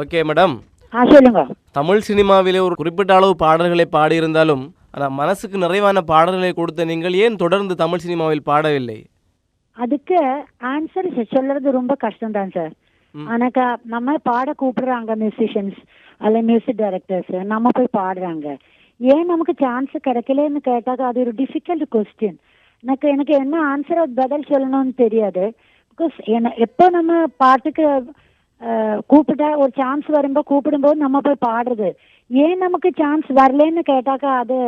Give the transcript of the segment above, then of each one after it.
Okay madam சொல்லுங்க. தமிழ் சினிமாவிலே ஒரு குறிப்பிட்ட அளவு பாடல்களை பாடியிருந்தாலும் ஆனால் மனசுக்கு நிறைவான பாடல்களை கொடுத்த நீங்கள் ஏன் தொடர்ந்து தமிழ் சினிமாவில் பாடவில்லை? அதுக்கு ஆன்சர் சொல்றது ரொம்ப கஷ்டம் தான் சார். ஆனாக்கா நம்ம பாட கூப்பிடுறாங்க மியூசிஷியன்ஸ் அல்ல மியூசிக் டைரக்டர்ஸ் நம்ம போய் பாடுறாங்க. ஏன் நமக்கு சான்ஸ் கிடைக்கலன்னு கேட்டாக்கா அது ஒரு டிஃபிகல்ட் கொஸ்டின் எனக்கு எனக்கு என்ன ஆன்சர் பதில் சொல்லணும்னு தெரியாது. பிகாஸ் என்ன எப்போ நம்ம பாட்டுக்கு கூப்பிட்டா ஒரு சான்ஸ் வரும்போது கூப்பிடும்போது நம்ம போய் பாடுறது. ஏன் நமக்கு சான்ஸ் வரலன்னு கேட்டாக்கா அது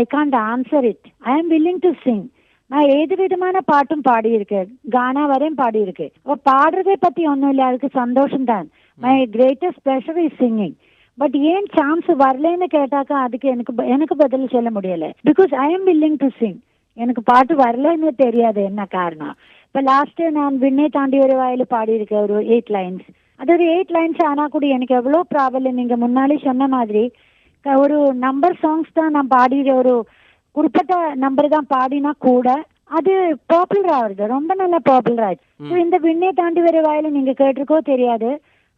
I can't answer it I am willing to Singh நான் ஏது விதமான பாட்டும் பாடியிருக்கேன் கானா வரையும் பாடியிருக்கேன் அப்போ பாடுறதை பற்றி ஒன்றும் இல்லை. அதுக்கு சந்தோஷம் தான். My greatest pleasure is singing but ஏன் சான்ஸ் வரலன்னு கேட்டாக்கா அதுக்கு எனக்கு எனக்கு பதில் சொல்ல முடியலை. Because I am willing to Singh எனக்கு பாட்டு வரலன்னு தெரியாது. என்ன காரணம்? இப்ப லாஸ்ட் நான் விண்ணை தாண்டி ஒரு வாயில பாடியிருக்கேன் ஒரு எயிட் லைன்ஸ் அது ஒரு எயிட் லைன்ஸ் ஆனா கூட எனக்கு எவ்வளோ ப்ராப்ளம் நீங்க முன்னாலே சொன்ன மாதிரி ஒரு நம்பர் சாங்ஸ் தான் நான் பாடிற ஒரு குறிப்பிட்ட நம்பர் தான் பாடினா கூட அது பாப்புலர் ஆகுது ரொம்ப நல்லா பாப்புலர் ஆச்சு இந்த விண்ணை தாண்டி வர வாயில நீங்க கேட்டிருக்கோ தெரியாது.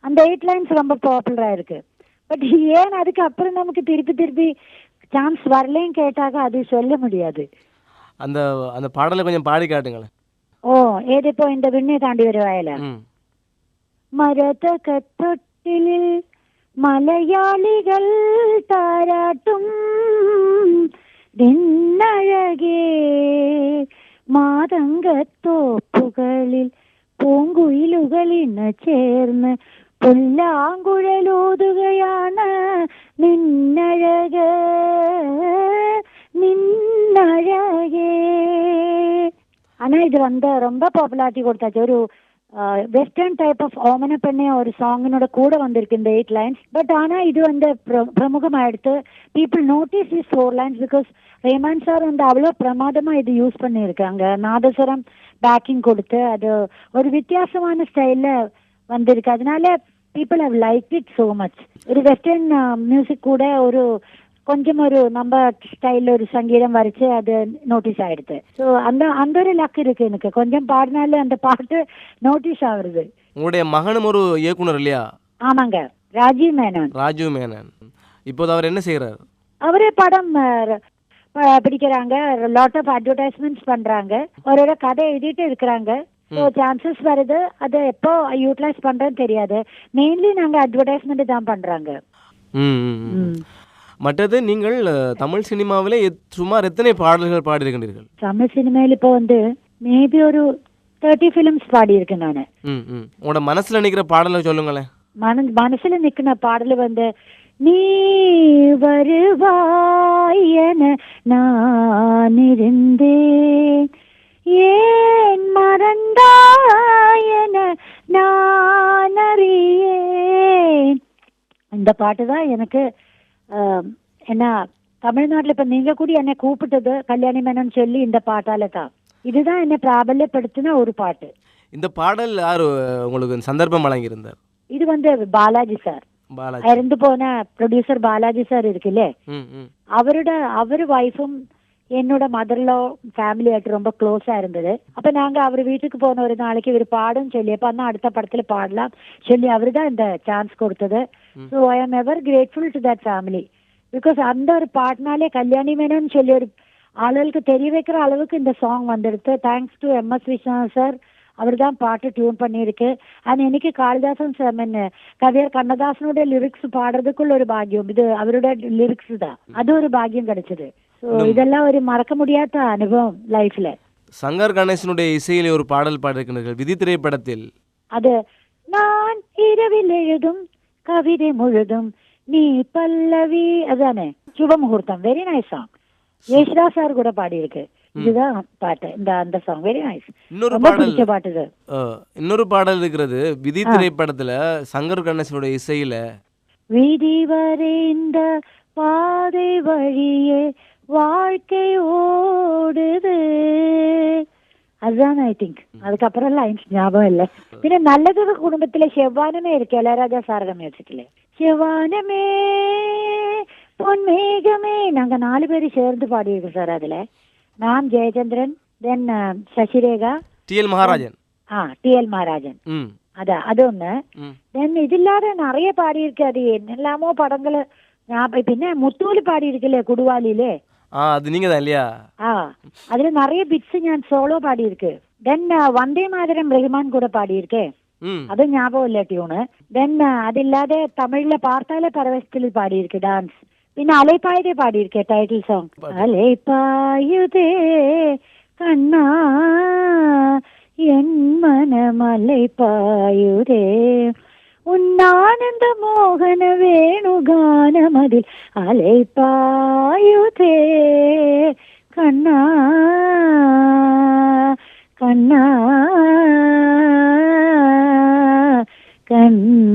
அந்த எயிட் லைன்ஸ் ரொம்ப பாப்புலரா இருக்கு பட் ஏன் அதுக்கு அப்புறம் நமக்கு திருப்பி திருப்பி சான்ஸ் வரலன்னு கேட்டாக்க அது சொல்ல முடியாது. அந்த அந்த பாடலை கொஞ்சம் பாடி காட்டுங்களேன். ഓ ഏതിപ്പോ എന്റെ പിന്നെ താണ്ടി വരുവായാല? മരതകത്തൊട്ടിൽ മലയാളികൾ താരാട്ടും. നിന്നഴകേ മാതങ്കത്തോപ്പുകളിൽ പൂങ്കുയിലുകളിന് ചേർന്ന് പുല്ലാങ്കുഴലോതുകയാണ് നിൻ ஆனா இது வந்து ரொம்ப பாப்புலாரிட்டி கொடுத்தாச்சு. ஒரு வெஸ்டர்ன் டைப் ஆஃப் ஓமன பெண்ணே ஒரு சாங்கினோட கூட வந்திருக்கு இந்த எயிட் லைன்ஸ் பட் ஆனா இது வந்து பிர- பிரமுகமாயிடுத்து people notice is four lines because ரேமான் sir வந்து அவ்வளோ பிரமாதமா இது யூஸ் பண்ணியிருக்காங்க. நாதஸ்வரம் பேக்கிங் கொடுத்து அது ஒரு வித்தியாசமான ஸ்டைல்ல வந்திருக்கு. அதனால people have like it so much ஒரு வெஸ்டர்ன் மியூசிக் கூட ஒரு கொஞ்சம் ஒரு நம்ம ஸ்டைல்ல ஒரு சங்கீதம் வரைச்சு அது நோட்டீஸ் ஆயிடுது. ஸோ அந்த அந்த ஒரு லக் இருக்கு எனக்கு. கொஞ்சம் பாடினாலும் அந்த பாட்டு நோட்டீஸ் ஆகுறது. உங்களுடைய மகனும் ஒரு இயக்குனர் இல்லையா? ஆமாங்க. ராஜீவ் மேனன். ராஜீவ் மேனன். இப்போது அவர் என்ன செய்கிறார் அவரே படம் பிடிக்கிறாங்க. லாட் ஆஃப் அட்வர்டைஸ்மெண்ட்ஸ் பண்றாங்க. ஒரு ஒரு கதை எழுதிட்டு இருக்கிறாங்க. ஸோ சான்சஸ் வருது. அதை எப்போ யூட்டிலைஸ் பண்றேன்னு தெரியாது. மெயின்லி நாங்க அட்வர்டைஸ்மெண்ட் தான் பண்றாங்க. மற்றது நீங்கள் தமிழ் சினிமாவிலே சுமார் எத்தனை பாடல்கள் பாடியிருக்கின்றீர்கள்? தமிழ் சினிமையில் இப்போ வந்து மேபி ஒரு தேர்ட்டி ஃபிலிம்ஸ் பாடியிருக்கேன் நான். உங்களோட மனசில் நிற்கிற பாடலை சொல்லுங்களேன். மன மனசுல நிக்கின பாடல் வந்து நீ வருவாய் என நான் இருந்தேன். ஏன் மறந்தாய் என நான் அறியேன். இந்த பாட்டு தான் எனக்கு என்ன தமிழ்நாட்டுல இப்ப நீங்க கூட என்னை கூப்பிட்டது கல்யாணி மேனன் சொல்லி இந்த பாட்டால தான் இதுதான் என்னை பிராபல்யப்படுத்தின ஒரு பாட்டு இந்த பாடல் யார் உங்களுக்கு சந்தர்ப்பம் வழங்கியிருந்தார் இது வந்து பாலாஜி சார் இறந்து போன ப்ரொடியூசர் பாலாஜி சார் இருக்குல்லே அவரோட அவர் வைஃபும் என்னோட மதர் லோ ஃபேமிலியாയിട്ട് ரொம்ப க்ளோஸா இருந்தது. அப்ப நாங்க அவர் வீட்டுக்கு போன ஒரு நாளைக்கு இவர் பாடும் சொல்லி அப்ப அண்ணா அடுத்த படத்துல பாடலாம் சொல்லி அவரு தான் இந்த சான்ஸ் கொடுத்தது. So I am ever grateful to that family because அந்த ஒரு பாட்டினாலே கல்யாணி மேனோன்னு சொல்லி ஒரு ஆளுகளுக்கு தெரிய வைக்கிற அளவுக்கு இந்த சாங் வந்துடுது thanks to M S Viswanath sir அவர் தான் பாட்டு டியூன் பண்ணியிருக்கு. அண்ட் എനിക്ക് കാളിദാസൻ സാമന് കവിയർ കണ്ണദാസനുടെ ലിറിക്സ് പാടുന്നതുക്കുള്ള ഒരു ഭാഗ്യം ഇത് അവരുടെ ലിറിക്സ് ഇതാ അതൊരു ഭാഗ്യം கிடைச்சது. ஸோ இதெல்லாம் ஒரு மறக்க முடியாத அனுபவம் லைஃப்ல சங்கர் கணேசனுடைய இசையிலே ஒரு பாடல் பாடியிருக்கின்றீர்கள் விதி திரைப்படத்தில். அது நான் இரவில் எழுதும் கவிதை முழுதும் நீ பல்லவி அதானே? சுபமுகூர்த்தம். Very nice song Yesudas sir கூட பாடியிருக்கு. இதுதான் பாட்டு. இந்த அந்த சாங் வெரி நைஸ் இன்னொரு பாடல் பாட்டு இன்னொரு பாடல் இருக்கிறது. விதி திரைப்படத்துல சங்கர் கணேசனுடைய இசையில. விதி வரைந்த பாதை வழியே வாழ்க்கை ஓடுது அதுதான் ஐ திங்க் அதுக்கப்புறம் லைன்ஸ் ஞாபகம் இல்லை പിന്നെ നല്ലത് കുടുംബത്തിലെ ശവാനമേ ഇരിക്കും ഇളയരാജ സാറുടെ മ്യൂസിക്കില് ശവാനമേ പൊന്മേഘമേ நாங்க நாலு பேரும் சேர்ந்து பாடியிருக்கோம் சார் அதுல நான் Jayachandran then Sasirekha T L Maharajan ஆ டி எல் மகாராஜன் ம் அதான் அது ஒண்ணு ம் தென் இது இல்லாத நிறைய பாடியிருக்கு அது என்னெல்லாமோ படங்கள் ஞாபகம் ஆ அது நீங்க தான் இல்லையா ஆ அதுல நிறைய பிட்ஸ் நான் சோலோ பாடியிருக்கு അത് ஞாபകമില്ല ട്യൂണ് ദെൻ അതില്ലാതെ തമിഴിലെ പാർത്താല പരവശത്തിൽ പാടിയിരിക്കെ ഡാൻസ് പിന്നെ അലൈപ്പായതെ പാടിയിരിക്കെ ടൈറ്റിൽ സോങ് അലൈപ്പായുതേ കണ്ണാ എൻ മനമലൈപ്പായുതേ. ഉന്നാനന്ദ മോഹന വേണുഗാനമതിൽ അലൈപ്പായുതേ കണ്ണാ കണ്ണാ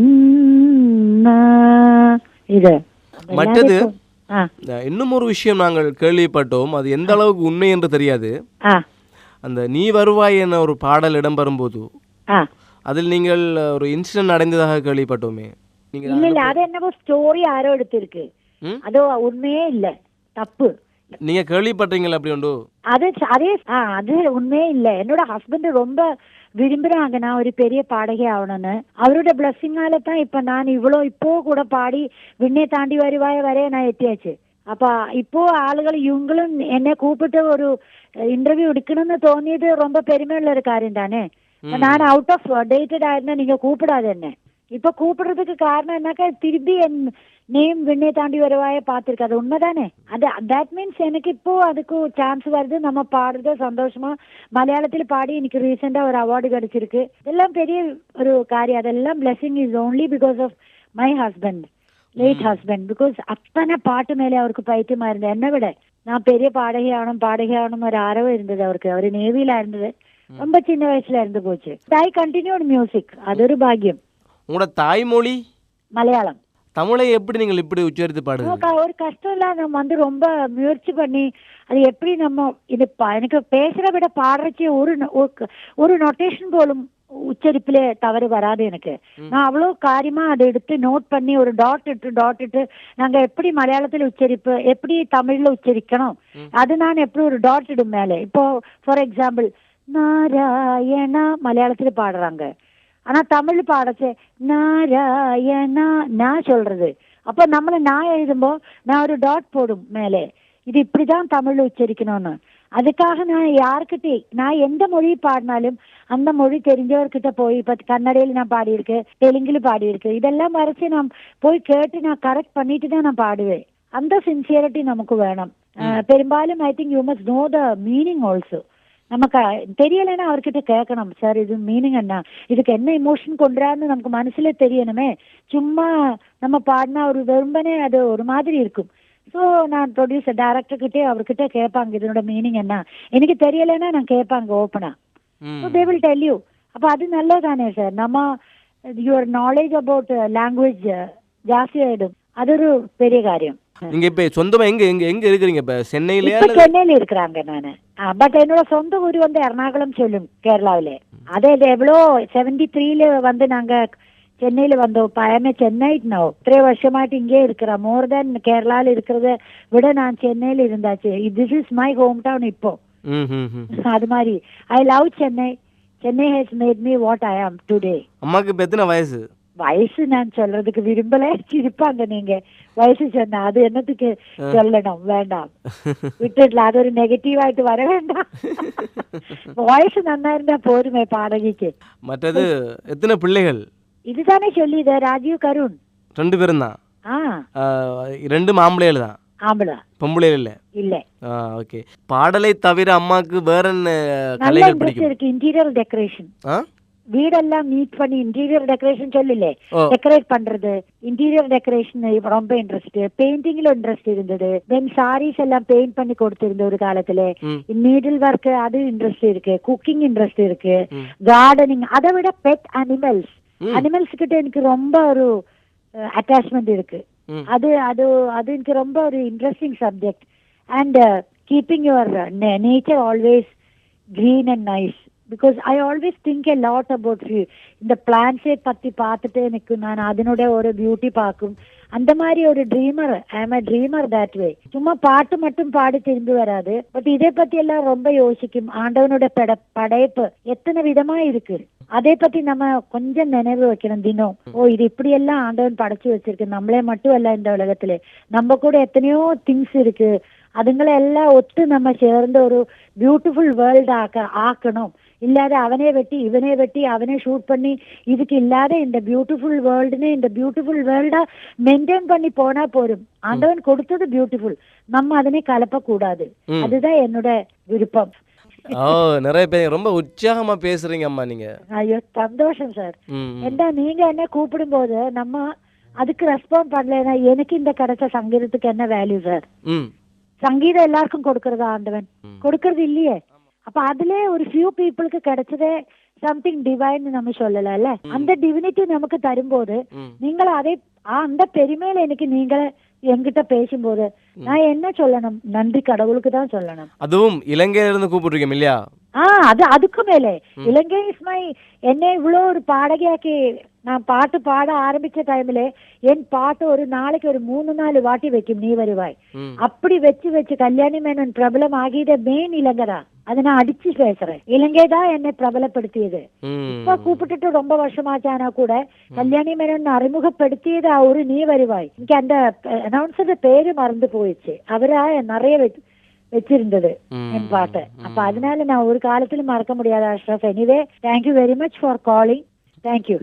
கண்ணா இது மற்றது? ஆ அஹ், இன்னும் ஒரு விஷயம் நாங்கள் கேள்விப்பட்டோம் அது எந்த அளவுக்கு உண்மை என்று தெரியாது ஆ அந்த நீ வருவாய் என ஒரு பாடல் இடம்பெறும்போது ஆ அதில் நீங்கள் ஒரு இன்சிடென்ட் அடைந்ததாக கேள்விப்பட்டோமே இல்ல நீங்கள் இல்ல அது என்னவோ ஸ்டோரி யாரோ எடுத்திருக்கு ம்? அது உண்மையே இல்ல தப்பு நீங்கள் கேள்விப்பட்டீங்களா அப்படி உண்டு அது ச- அதே ஆ அது உண்மையே இல்ல என்னோட ஹஸ்பண்ட் ரொம்ப விரும்புறாங்க நான் ஒரு பெரிய பாடகி ஆகணும்னு அவரோட பிளஸ்ஸிங்கால தான் இப்ப நான் இவ்வளோ இப்போ கூட பாடி விண்ணை தாண்டி வருவாய வரைய நான் எத்தியாச்சு அப்ப இப்போ ആളുകൾ ഇവങ്ങളും എന്നെ കൂപ്പിട്ട് ഒരു ഇന്റർവ്യൂ എടുക്കണമെന്ന് തോന്നിയത് ரொம்ப பெருமையுள்ள ஒரு காரியம் தானே நான் அவுட் ஆஃப் டேட்டட் ஆயிருந்தா நீங்க கூப்பிடாது என்ன? இப்ப கூப்பிடுறதுக்கு காரணம் என்னக்கா திருப்பி என் நேம் விண்ணை தாண்டி வருவாய பார்த்திருக்கு. அது உண்மைதானே? அது தட் மீன்ஸ் எனக்கு இப்போ அதுக்கு சான்ஸ் வருது. நம்ம பாடுறது சந்தோஷமா மலையாளத்தில் பாடி எனக்கு ரீசெண்டா ஒரு அவார்டு கிடைச்சிருக்கு. இதெல்லாம் பெரிய ஒரு காரியம். அதெல்லாம் blessing is only because of my husband late husband because அத்தனை பாட்டு மேலே அவருக்கு பைத்தியமா இருந்தது. என்னை விட நான் பெரிய பாடகையாகணும் பாடகையாகணும் ஒரு ஆர்வம் இருந்தது அவருக்கு. அவர் நேவியில இருந்தது. ரொம்ப சின்ன வயசுல இருந்து போச்சு. ஐ கண்டினியூட் மியூசிக் அது ஒரு பாக்கியம். உங்களோட தாய்மொழி? மலையாளம். தமிழை எப்படி நீங்கள் இப்படி உச்சரித்து நமக்கு ஒரு கஷ்டம் இல்ல. நம்ம வந்து ரொம்ப முயற்சி பண்ணி அது எப்படி நம்ம இது எனக்கு பேசுற விட பாடுறச்சு ஒரு ஒரு- நொட்டேஷன் போலும் உச்சரிப்பிலே தவறு வராது எனக்கு. நான் அவ்வளவு காரியமா அதை எடுத்து நோட் பண்ணி ஒரு டாட் இட்டு டாட் இட்டு நாங்க எப்படி மலையாளத்துல உச்சரிப்பு எப்படி தமிழ்ல உச்சரிக்கணும்? அது நான் எப்படி ஒரு டாட் இடும் மேலே. இப்போ ஃபார் எக்ஸாம்பிள் நாராயணா. மலையாளத்துல பாடுறாங்க. ஆனா தமிழ் பாடச்சு நாராயணா நான் சொல்றது. அப்ப நம்மள நான் எழுதும்போ நான் ஒரு டாட் போடும் மேலே. இது இப்படிதான் தமிழ்ல உச்சரிக்கணும்னு. அதுக்காக நான் யார்கிட்ட நான் எந்த மொழி பாடினாலும் அந்த மொழி தெரிஞ்சவர்கிட்ட போய் இப்ப கன்னடையில நான் பாடியிருக்கேன் தெலுங்குல பாடியிருக்கேன் இதெல்லாம் வரைச்சு நான் போய் கேட்டு நான் கரெக்ட் பண்ணிட்டு தான் நான் பாடுவேன். அந்த சின்சியரிட்டி நமக்கு வேணும். பெரும்பாலும் I think you must know the meaning also நமக்கு தெரியலைன்னா அவர்கிட்ட கேட்கணும். சார் இது மீனிங் என்ன? இதுக்கு என்ன இமோஷன் கொண்டுறான்னு நமக்கு மனசுல தெரியணுமே. சும்மா நம்ம பாடினா ஒரு வெறும்பனே அது ஒரு மாதிரி இருக்கும். ஸோ நான் ப்ரொடியூசர் டேரக்டர் கிட்டே அவர்கிட்ட கேட்பாங்க இதனோட மீனிங் என்ன? எனக்கு தெரியலைன்னா நான் கேட்பாங்க ஓப்பனா so they will tell you அப்போ அது நல்லதானே சார் நம்ம யுவர் நாலேஜ் அபவுட் லாங்குவேஜ் ஜாஸ்தி ஆயிடும். அது ஒரு பெரிய காரியம். நீங்க இப்ப சொந்தமா எங்க எங்க எங்க இருக்கிறீங்க? இப்ப அல்லது சென்னையில இருக்கிறாங்க நானு. பட் என்னோட சொந்த ஊர் வந்து எர்ணாகுளம் சொல்லும் கேரளாவில. அதே இது எவ்வளோ செவன்டி த்ரீல வந்து நாங்க சென்னையில வந்தோம். பயமே சென்னை நோ இத்தனை வருஷமாட்டு இங்கே இருக்கிறேன். மோர் தென் கேரளால இருக்கிறத விட நான் சென்னையில இருந்தாச்சு. This is my home town இப்போ. அது மாதிரி. I love Chennai Chennai has made me what I am today அம்மாக்கு எத்தனை வயசு? வயசு நான் சொல்றதுக்கு விரும்பல. சிரிப்பாங்க நீங்க வயசு சொன்னா அது என்னத்துக்கு சொல்லணும்? வேண்டாம். விட்டுடல அது ஒரு நெகட்டிவ் ஆயிட்டு வர வேண்டாம். வயசு நன்னா இருந்தா போதுமே பாடகிக்கு. மற்றது எத்தனை பிள்ளைகள்? இதுதானே சொல்லிது ராஜீவ் கருண். ரெண்டு பேரும் தான். ரெண்டு மாம்பிள்ளைகள் தான். ஆம்பளை. பொம்பளைகள் இல்ல? இல்ல. ஓகே பாடலை தவிர அம்மாக்கு வேற என்ன கலைகள் பிடிக்கும்? இருக்கு இன்டீரியர் டெக்கரேஷன் வீடெல்லாம் நீட் பண்ணி இன்டீரியர் டெக்கரேஷன் சொல்லல. டெக்கரேட் பண்றது. இன்டீரியர் டெக்கரேஷன் ரொம்ப இன்ட்ரெஸ்ட் பெயிண்டிங்ல இன்ட்ரெஸ்ட் இருந்தது. தென் சாரீஸ் எல்லாம் பெயிண்ட் பண்ணி கொடுத்திருந்த ஒரு காலத்துல. நீடில் ஒர்க் அது இன்ட்ரெஸ்ட் இருக்கு. குக்கிங் இன்ட்ரெஸ்ட் இருக்கு. கார்டனிங் அதை விட பெட் அனிமல்ஸ். அனிமல்ஸ் கிட்ட எனக்கு ரொம்ப ஒரு அட்டாச்மெண்ட் இருக்கு. அது அது அது எனக்கு ரொம்ப ஒரு interesting subject and keeping your nature always green and nice. Because I always think a lot about you. இந்த பிளான்ஸே பற்றி பார்த்துட்டே எனக்கு நான் அதனுடைய ஒரு பியூட்டி பார்க்கும். அந்த மாதிரி ஒரு dreamer I am a dreamer that way சும்மா பாட்டு மட்டும் பாடி திரும்பி வராது. பட் இதை பத்தி எல்லாம் ரொம்ப யோசிக்கும். ஆண்டவனுடைய பட படைப்பு எத்தனை விதமா இருக்கு? அதை பத்தி நம்ம கொஞ்சம் நினைவு வைக்கணும் தினம். ஓ இது இப்படி எல்லாம் ஆண்டவன் படைச்சு வச்சிருக்கு. நம்மளே மட்டும் அல்ல இந்த உலகத்துல. நம்ம கூட எத்தனையோ திங்ஸ் இருக்கு. அதுங்களை எல்லாம் ஒத்து நம்ம சேர்ந்து ஒரு பியூட்டிஃபுல் வேர்ல்டு ஆக்க ஆக்கணும். இல்லாத அவனே வெட்டி இவனே வெட்டி அவனே ஷூட் பண்ணி இதுக்கு இல்லாத இந்த பியூட்டிஃபுல் வேர்ல்டுன்னு இந்த பியூட்டிஃபுல் வேர்ல்டா மெயின்டைன் பண்ணி போனா போரும். ஆண்டவன் கொடுத்தது பியூட்டிஃபுல் நம்ம அதனை கலப்ப கூடாது. அதுதான் என்னோட விருப்பம். நிறைய பேர் ரொம்ப உற்சாகமா பேசுறீங்க அம்மா நீங்க. ஐயோ சந்தோஷம் சார். என்ன நீங்க என்ன கூப்பிடும்போது நம்ம அதுக்கு ரெஸ்பாண்ட் பண்ணலைன்னா எனக்கு இந்த கிடைச்ச சங்கீதத்துக்கு என்ன வேல்யூ சார்? சங்கீதம் எல்லாருக்கும் கொடுக்கறதா ஆண்டவன். கொடுக்கறது இல்லையே. அப்ப அதுல ஒரு ஃபியூ பீப்புளுக்கு கிடைச்சதே சம்திங் டிவைன் நம்ம சொல்லலாம்ல? அந்த டிவினிட்டி நமக்கு தரும்போது ம். நீங்கள் அதை ஆ, அந்த பெருமையில எனக்கு நீங்க என்கிட்ட பேசும்போது நான் என்ன சொல்லணும்? நன்றி கடவுளுக்கு தான் சொல்லணும். அதுவும் இலங்கையில இருந்து கூப்பிட்டுருக்கீங்க இல்லையா? ஆ அது அதுக்கு மேலே. இலங்கை இஸ் மை என்னை இவ்வளோ ஒரு பாடகியாக்கி நான் பாட்டு பாட ஆரம்பிச்ச டைம்ல என் பாட்டு ஒரு நாளைக்கு ஒரு மூணு நாலு வாட்டி வைக்கும் நீ வருவாய். அப்படி வச்சு வச்சு கல்யாணி மேனன் பிரபலம் ஆகியத மெயின் இலங்கை தான். அதை நான் அடிச்சு பேசுறேன் இலங்கை தான் என்னை பிரபலப்படுத்தியது ம் இப்ப கூப்பிட்டுட்டு ரொம்ப வருஷமாச்சானா கூட கல்யாணி மேனன் அறிமுகப்படுத்தியது அவரு நீ வருவாய் இங்க அந்த அனௌன்சர் பேரு மறந்து போயிடுச்சு அவரா நிறைய வச்சு- வச்சிருந்தது ம். என் பாட்டு அப்ப அதனால நான் ஒரு காலத்திலும் மறக்க முடியாத Ashraf anyway thank you very much for calling thank you